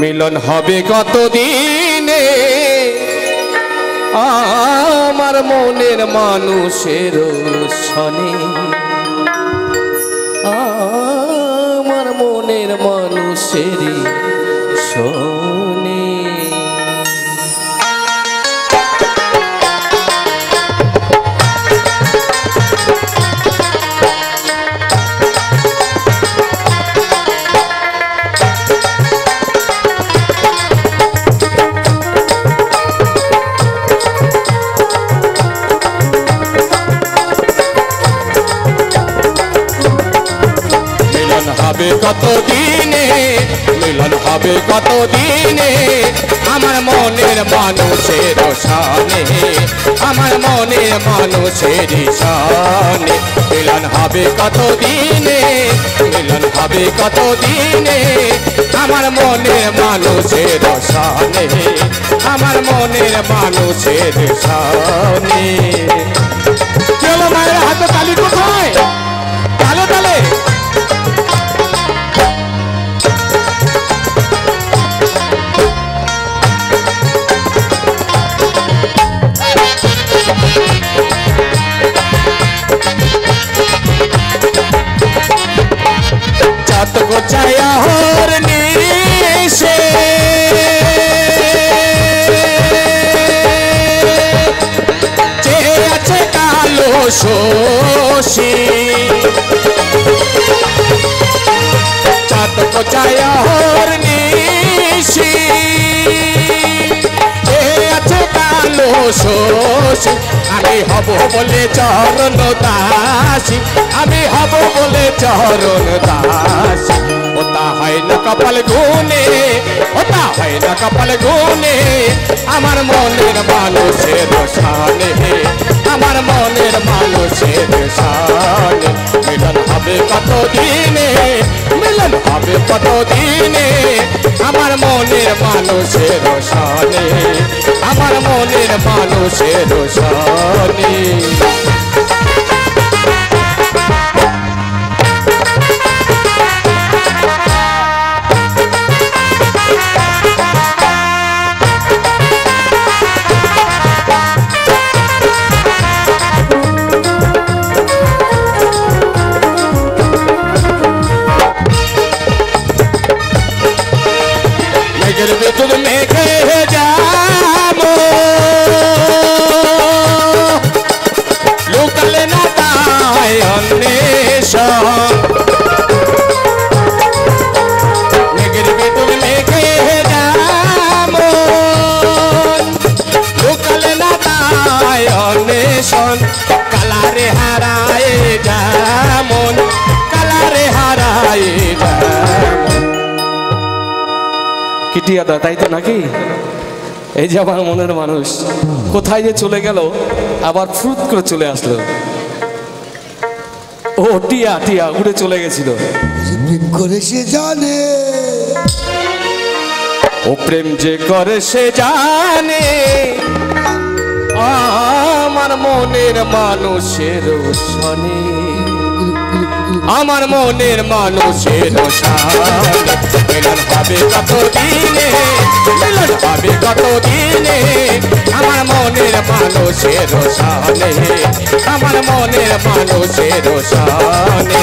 মিলন হবে কতদিনে? আমার মনের মানুষের সনে আমার মনের মানুষের হবে কত দিনে মিলন হবে কত দিনে আমার মনের মানুষের সানে আমার মনের মানুষের সানে মিলন হবে কত দিনে মিলন হবে কত দিনে আমার মনের মানুষের সানে আমার মনের মানুষের সানে চলো মায়ের হাতে তালি কোথায়? চাত হর নিশে যে আছে কালো শোষী চাত গোছায়া হর নিশি শোষী আমি হব বলে চরণ দাসী, আমি হব বলে চরণ দাসী। ওটা হয় না কপাল গুনে ওটা হয় না কপাল গুনে আমার মনের মানুষের সানে আমার মনের মানুষের সানে মিলন হবে কত দিনে মিলন হবে কত দিনে আমার মনের মানুষের সানে আমার মনের মানুষের সানে অন্বেষণ কালারে হারায় যেমন কালারে হারায় যেমন কি টিয়াদা তাই তো নাকি? এই যে আমার মনের মানুষ, কোথায় যে চলে গেল, আবার ফুট করে চলে আসলো। ও, টিয়া টিয়া, উড়ে চলে গেছিল। করে সে জানে ও প্রেম যে করে সে জানে আমার মনের মানুষের শনি আমার মনের মানুষের মিলন হবে কত দিনে মিলন হবে কত দিনে আমার মনের মানুষের সানে আমার মনের মানুষের সানে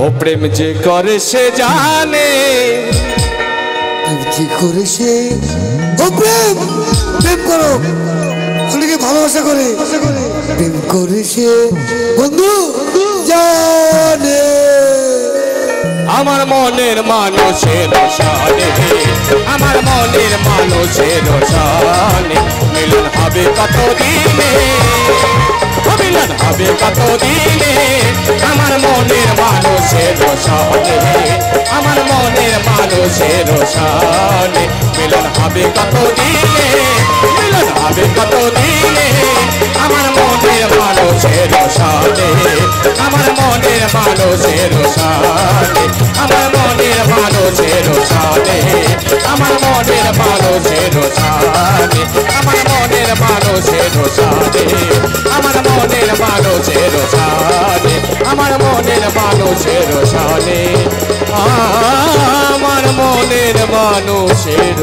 ও প্রেম যে করে সে জানে। যে করেছে ও প্রেম প্রেম করো। অনেকে ভালোবাসা করে। প্রেম করেছে বন্ধু জানে। আমার মনের মানুষের সানে আমার মনের মানুষের সানে মিলন হবে কত দিনে মিলন হবে কত দিনে আমার মনের মানুষের সানে আমার মনের মানুষের সানে মিলন হবে কত দিনে মিলন হবে কত দিনে আমার মনের মানুষের সানে আমার মনের মানুষের সানে আমার মনের মানুষের সানে আমার মনের মানুষের সানে আমার মনের মানুষের সানে আমার মনের মানুষের সানে আমার মনের মানুষের সানে আমার মনের মানুষের